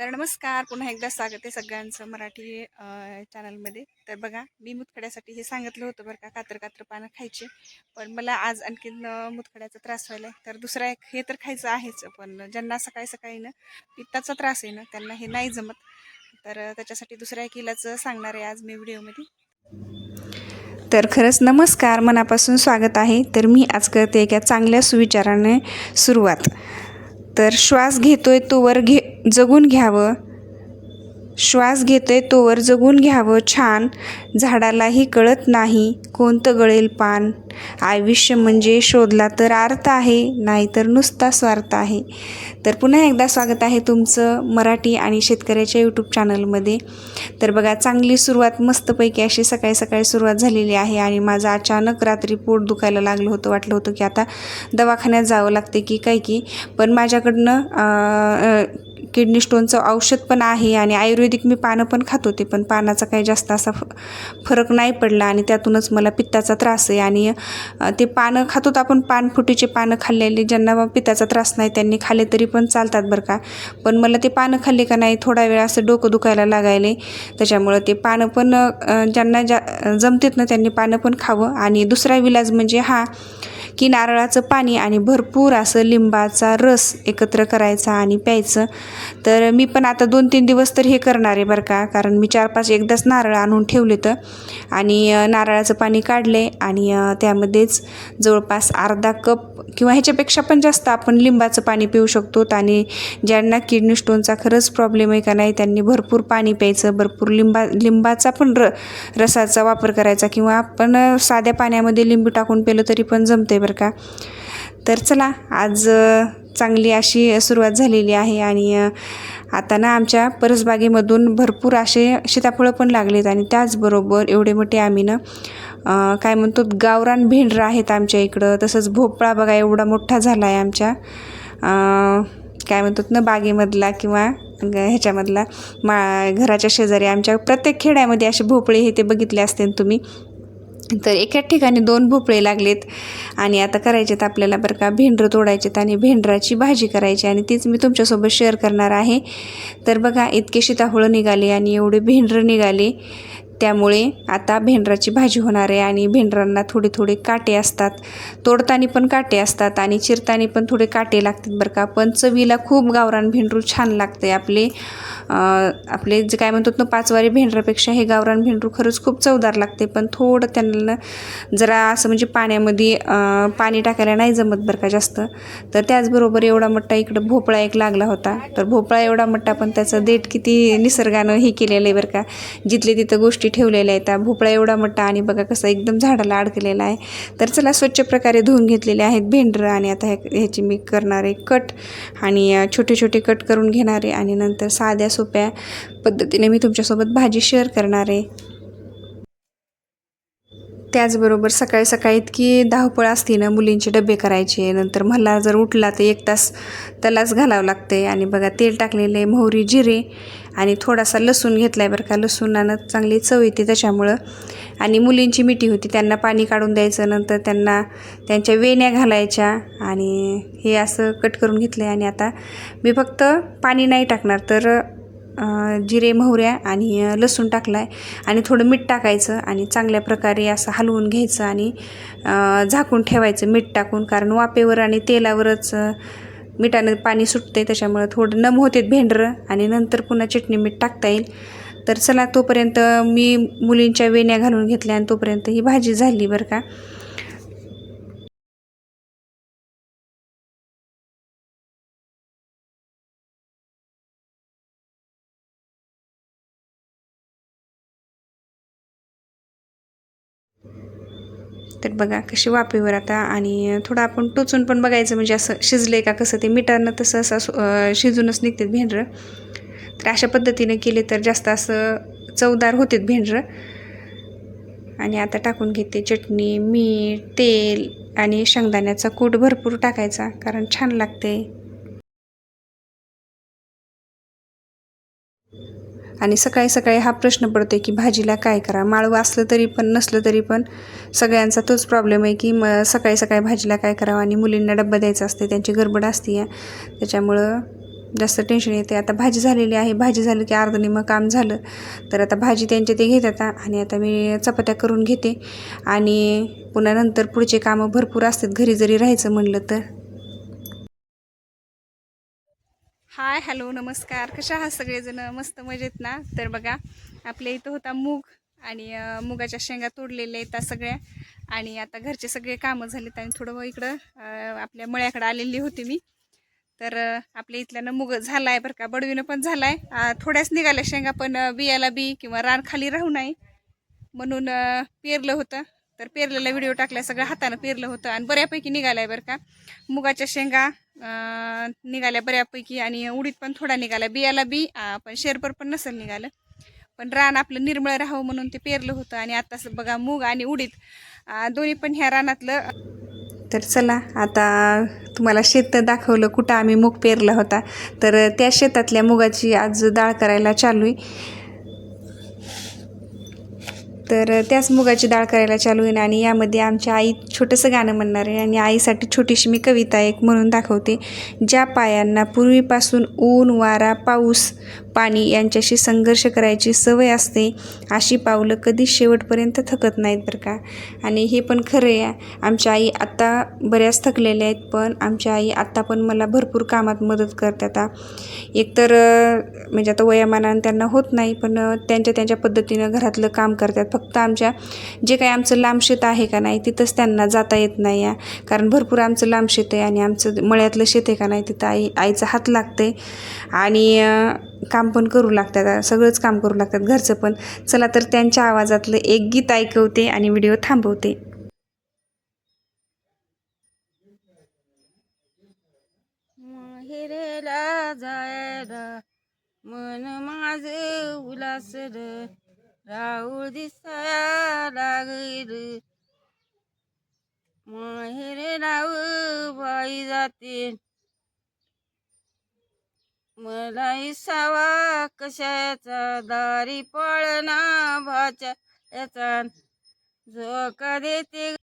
तर नमस्कार पुन्हा एकदा स्वागत आहे सगळ्यांचं मराठी चॅनलमध्ये. तर बघा मी मुतखड्यासाठी हे सांगितलं होतं बरं का कातर कातर पानं खायचे. पण मला आज आणखीन मुतखड्याचा त्रास व्हायला आहे तर दुसरा एक हे तर खायचं आहेच पण ज्यांना सकाळी सकाळी ना पित्ताचा त्रास आहे ना त्यांना हे नाही जमत. तर त्याच्यासाठी दुसऱ्या एक इलाचं सांगणार आहे आज मी व्हिडिओमध्ये. तर खरंच नमस्कार मनापासून स्वागत आहे. तर मी आज करते एका चांगल्या सुविचाराने सुरुवात. तर श्वास घेतोय तोवर घे जगून घ्यावं. श्वास घेतोय तोवर जगून घ्यावं छान. झाडालाही कळत नाही कोणतं गळेल पान. आयुष्य म्हणजे शोधला तर अर्थ आहे नाहीतर नुसता स्वार्थ आहे. तर पुन्हा एकदा स्वागत आहे तुमचं मराठी आणि शेतकऱ्याच्या यूट्यूब चॅनलमध्ये तर बघा चांगली सुरुवात मस्तपैकी अशी सकाळी सकाळी सुरुवात झालेली आहे आणि माझं अचानक रात्री पोट दुखायला लागलं होतं वाटलं होतं की आता दवाखान्यात जावं लागते की काय की. पण माझ्याकडनं किडनी स्टोनचं औषध पण आहे आणि आयुर्वेदिक मी पानं पण खात होते पण पानाचा काही जास्त असा फ फरक नाही पडला आणि त्यातूनच मला पित्ताचा त्रास आहे आणि ते पानं खात होतो आपण पानफुटीचे पानं खाल्लेले ज्यांना पित्ताचा त्रास नाही त्यांनी खाल्ले तरी पण चालतात बरं का. पण मला ते पानं खाल्ले का नाही थोडा वेळ असं डोकं दुखायला लागायले. त्याच्यामुळं ते पानं पण ज्यांना ज्या जमतेत ना त्यांनी पानं पण खावं. आणि दुसरा विलाज म्हणजे हा की नारळाचं पाणी आणि भरपूर असं लिंबाचा रस एकत्र करायचा आणि प्यायचं. तर मी पण आता दोन तीन दिवस तर हे करणार आहे बरं का कारण मी चार पाच एकदाच नारळ आणून ठेवले तर आणि नारळाचं पाणी काढले आणि त्यामध्येच जवळपास अर्धा कप किंवा ह्याच्यापेक्षा पण जास्त आपण लिंबाचं पाणी पिऊ शकतो. आणि ज्यांना किडनी स्टोनचा खरंच प्रॉब्लेम आहे का नाही त्यांनी भरपूर पाणी प्यायचं भरपूर लिंबा लिंबाचा पण र रसाचा वापर करायचा किंवा आपण साध्या पाण्यामध्ये लिंबू टाकून पेलं तरी पण जमते बरं का? तर चला आज चांगली अशी सुरुवात झालेली आहे आणि आता ना आमच्या परसबागेमधून भरपूर असे सीताफळं पण लागलेत आणि त्याचबरोबर एवढे मोठे आम्ही ना काय म्हणतो गावरान भेंडरं आहेत आमच्या इकडं. तसंच भोपळा बघा एवढा मोठा झाला आहे आमच्या काय म्हणतात ना बागेमधला किंवा ह्याच्यामधला मा घराच्या शेजारी आमच्या प्रत्येक खेड्यामध्ये असे भोपळे हे ते बघितले असतील तुम्ही. तर एकाच ठिकाणी दोन भोपळे लागलेत आणि आता करायचेत आपल्याला बरं का भेंडरं तोडायचेत आणि भेंडराची भाजी करायची आणि तीच मी तुमच्यासोबत शेअर करणार आहे. तर बघा इतके सीताफळं निघाले आणि एवढे भेंडरं निघाले. त्यामुळे आता भेंडराची भाजी होणार आहे आणि भेंडरांना थोडे थोडे काटे असतात. तोडताना पण काटे असतात आणि चिरताना पण थोडे काटे लागतात बरं का. पण चवीला खूप गावरान भेंडरू छान लागते आपले आपले जे काय म्हणतात ना पाचवारी भेंडरापेक्षा हे गावरान भेंडरू खरंच खूप चवदार लागते पण थोडं त्यांना जरा असं म्हणजे पाण्यामध्ये पाणी टाकायला नाही जमत बरं का जास्त. तर त्याचबरोबर एवढा मोठा इकडं भोपळा एक लागला होता. तर भोपळा एवढा मोठा पण त्याचं देठ किती निसर्गानं हे केलेलं आहे बरं का. जिथले तिथं गोष्टी ठेवलेल्या आहेत. त्या भोपळा एवढा मोठा आणि बघा कसं एकदम झाडाला अडकलेला आहे. तर चला स्वच्छ प्रकारे धुवून घेतलेले आहेत भेंडरं आणि आता ह्याची मी करणार आहे कट आणि छोटे छोटे कट करून घेणार आहे आणि नंतर साध्या सोप्या पद्धतीने मी तुमच्यासोबत भाजी शेअर करणार आहे. त्याचबरोबर सकाळी सकाळी इतकी धावपळ असते ना मुलींचे डबे करायचे नंतर मला जर उठला तर एक तास त्यालाच घालावं लागते. आणि बघा तेल टाकलेले मोहरी जिरे आणि थोडासा लसूण घेतला आहे बरं का. लसूणानं चांगली चव येते त्याच्यामुळं. आणि मुलींची मिठी होती त्यांना पाणी काढून द्यायचं नंतर त्यांना त्यांच्या वेण्या घालायच्या आणि हे असं कट करून घेतलं आहे आणि आता मी फक्त पाणी नाही टाकणार तर जिरे मोहऱ्या आणि लसूण टाकला आहे आणि थोडं मीठ टाकायचं आणि चांगल्या प्रकारे असं हलवून घ्यायचं आणि झाकून ठेवायचं मीठ टाकून. कारण वापेवर आणि तेलावरच मिठानं पाणी सुटते त्याच्यामुळं थोडं नम होते भेंडरं आणि नंतर पुन्हा चटणी मीठ टाकता येईल. तर चला तोपर्यंत मी मुलींच्या वेण्या घालून घेतल्या आणि तोपर्यंत ही भाजी झाली बरं का. तर बघा कशी वाफेवर आता आणि थोडं आपण टोचून पण बघायचं म्हणजे असं शिजले का कसं ते मिठानं तसं असं शिजूनच निघतात भेंडरं. तर अशा पद्धतीने केले तर जास्त असं चवदार होतात भेंडरं. आणि आता टाकून घेते चटणी मीठ तेल आणि शेंगदाण्याचा कूट भरपूर टाकायचा कारण छान लागते आणि सकाळी सकाळी हा प्रश्न पडतो की भाजीला काय करा? माळवं असलं तरी पण नसलं तरी पण सगळ्यांचा तोच प्रॉब्लेम आहे की म सकाळी सकाळी भाजीला काय करावं? आणि मुलींना डब्बा द्यायचा असते त्यांची गडबड असते त्याच्यामुळं जास्त टेन्शन येते. आता भाजी झालेली आहे. भाजी झालं की अर्ध निम्मं काम झालं. तर आता भाजी त्यांचे ते घेत आता आणि आता मी चपात्या करून घेते. आणि पुन्हा नंतर पुढचे कामं भरपूर असतात. घरी जरी राहायचं म्हणलं तर. हाय हॅलो नमस्कार. कशा आहात सगळेजण? मस्त मजेत ना? तर बघा आपल्या इथं होता मूग आणि मुगाच्या शेंगा तोडलेल्या आहेत त्या सगळ्या. आणि आता घरचे सगळे कामं झालेत आणि थोडं इकडं आपल्या मळ्याकडं आलेली होती मी. तर आपल्या इथल्यानं मुग झाला आहे बरं का? बडवीनं पण झाला आहे थोड्याच निघाल्या शेंगा पण बियाला बी किंवा रान खाली राहू नये म्हणून पेरलं होतं. तर पेरलेला व्हिडिओ टाकला सगळं हातानं पेरलं होतं आणि बऱ्यापैकी निघाला आहे बरं का? मुगाच्या शेंगा निघाल्या बऱ्यापैकी आणि उडीद पण थोडा निघाला. बियाला बी पण शेरभर पण नसेल निघालं. पण रान आपलं निर्मळ राहावं म्हणून ते पेरलं होतं आणि आता बघा मूग आणि उडीद दोन्ही पण ह्या रानातलं. तर चला आता तुम्हाला शेत दाखवलं कुठं आम्ही मूग पेरला होता. तर त्या शेतातल्या मुगाची आज डाळ करायला चालू आहे. तर त्याच मुगाची डाळ करायला चालू आहे आणि यामध्ये आमच्या आई छोटंसं गाणं म्हणणार आहे आणि आईसाठी छोटीशी मी कविता एक म्हणून दाखवते. ज्या पायांना पूर्वीपासून ऊन वारा पाऊस पाणी यांच्याशी संघर्ष करायची सवय असते अशी पावलं कधी शेवटपर्यंत थकत नाहीत बरं का. आणि हे पण खरं आहे. आमच्या आई आत्ता बऱ्याच थकलेल्या आहेत पण आमच्या आई आत्ता पण मला भरपूर कामात मदत करतात आता. एकतर म्हणजे आता वयामानानं त्यांना होत नाही पण त्यांच्या त्यांच्या पद्धतीनं घरातलं काम करतात. फक्त आमच्या जे काही आमचं लांब शेत आहे का नाही तिथंच त्यांना जाता येत नाही आहे कारण भरपूर आमचं लांब शेत आहे आणि आमचं मळ्यातलं शेत आहे का नाही तिथं आई आईचा हात लागते आणि काम पण करू लागतात सगळंच काम करू लागतात घरचं पण. चला तर त्यांच्या आवाजातलं एक गीत ऐकवते आणि व्हिडिओ थांबवते. माहेरेला जायला मन माझ उलासर राऊळ दिसाया लागल. माहेर राऊ बाई जाते. मला इसावा कशाचा दारी पळना भाच्या याचा झोका देते